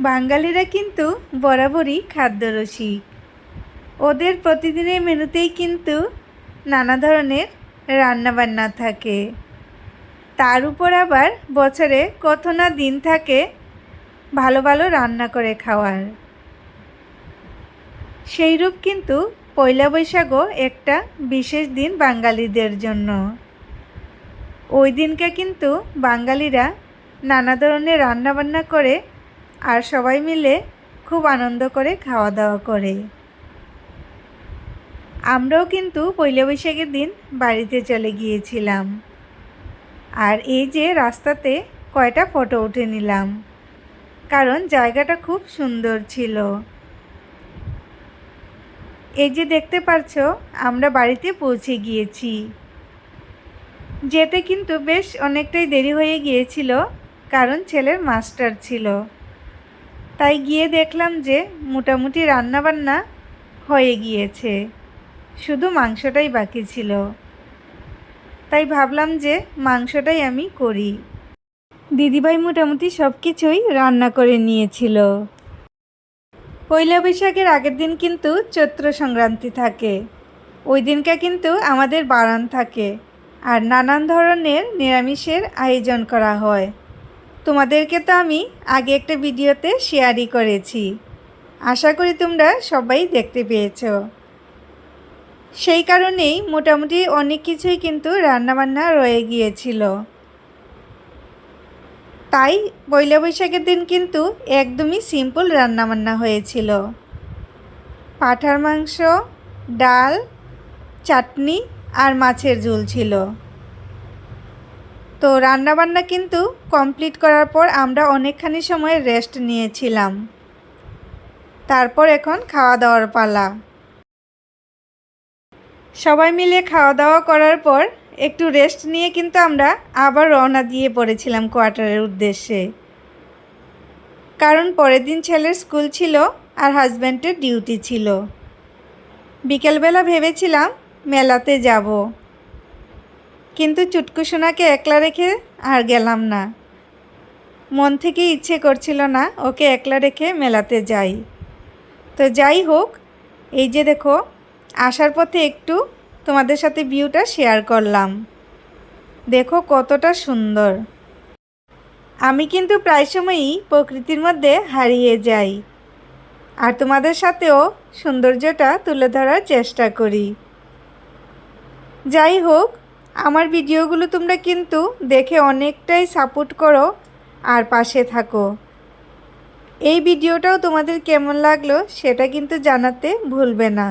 বাঙালিরা কিন্তু বরাবরই খাদ্যরসিক। ওদের প্রতিদিনের মেনুতেই কিন্তু নানা ধরনের রান্নাবান্না থাকে। তার উপর আবার বছরে কত না দিন থাকে ভালো ভালো রান্না করে খাওয়ার। সেইরূপ কিন্তু পয়লা বৈশাখও একটা বিশেষ দিন বাঙালিদের জন্য। ওই দিনকে কিন্তু বাঙালিরা নানা ধরনের রান্নাবান্না করে আর সবাই মিলে খুব আনন্দ করে খাওয়া দাওয়া করে। আমরাও কিন্তু পয়লা বৈশাখের দিন বাড়িতে চলে গিয়েছিলাম। আর এই যে রাস্তাতে কয়টা ফটো উঠে নিলাম, কারণ জায়গাটা খুব সুন্দর ছিল। এই যে দেখতে পারছ আমরা বাড়িতে পৌঁছে গিয়েছি। যেতে কিন্তু বেশ অনেকটাই দেরি হয়ে গিয়েছিল, কারণ ছেলের মাস্টার ছিল। তাই গিয়ে দেখলাম যে মোটামুটি রান্নাবান্না হয়ে গিয়েছে। শুধু মাংসটাই বাকি ছিল। তাই ভাবলাম যে মাংসটাই আমি করি। দিদিভাই মোটামুটি সব কিছুই রান্না করে নিয়েছিল। পয়লা বৈশাখের আগের দিন কিন্তু চৈত্র সংক্রান্তি থাকে। ওই দিনকে কিন্তু আমাদের বারান থাকে। আর নানান ধরনের নিরামিষের আয়োজন করা হয়। তোমাদেরকে তো আমি আগে একটা ভিডিওতে শেয়ারই করেছি। আশা করি তোমরা সবাই দেখতে পেয়েছ। সেই কারণেই মোটামুটি অনেক কিছুই কিন্তু রান্নাবান্না রয়ে গিয়েছিল। তাই পয়লা বৈশাখের দিন কিন্তু একদমই সিম্পল রান্নাবান্না হয়েছিল। পাঠার মাংস, ডাল, চাটনি আর মাছের ঝোল ছিল। তো রান্নাবান্না কিন্তু কমপ্লিট করার পর আমরা অনেকখানি সময় রেস্ট নিয়েছিলাম। তারপর এখন খাওয়া দাওয়ার পালা। সবাই মিলে খাওয়া দাওয়া করার পর একটু রেস্ট নিয়ে কিন্তু আমরা আবার রওনা দিয়ে পড়েছিলাম কোয়ার্টারের উদ্দেশ্যে। কারণ পরের দিন ছেলের স্কুল ছিল আর হাজব্যান্ডের ডিউটি ছিল। বিকেলবেলা ভেবেছিলাম মেলাতে যাব। কিন্তু চুটকুসোনাকে একলা রেখে আর গেলাম না। মন থেকে ইচ্ছে করছিল না ওকে একলা রেখে মেলাতে যাই। তো যাই হোক, এই যে দেখো, আসার পথে একটু তোমাদের সাথে ভিউটা শেয়ার করলাম। দেখো কতটা সুন্দর। আমি কিন্তু প্রায় সময়ই প্রকৃতির মধ্যে হারিয়ে যাই। আর তোমাদের সাথেও সৌন্দর্যটা তুলে ধরার চেষ্টা করি। যাই হোক আমার ভিডিওগুলো তোমরা কিন্তু দেখে অনেকটাই সাপোর্ট করো আর পাশে থাকো। এই ভিডিওটাও তোমাদের কেমন লাগল সেটা কিন্তু জানাতে ভুলবে না।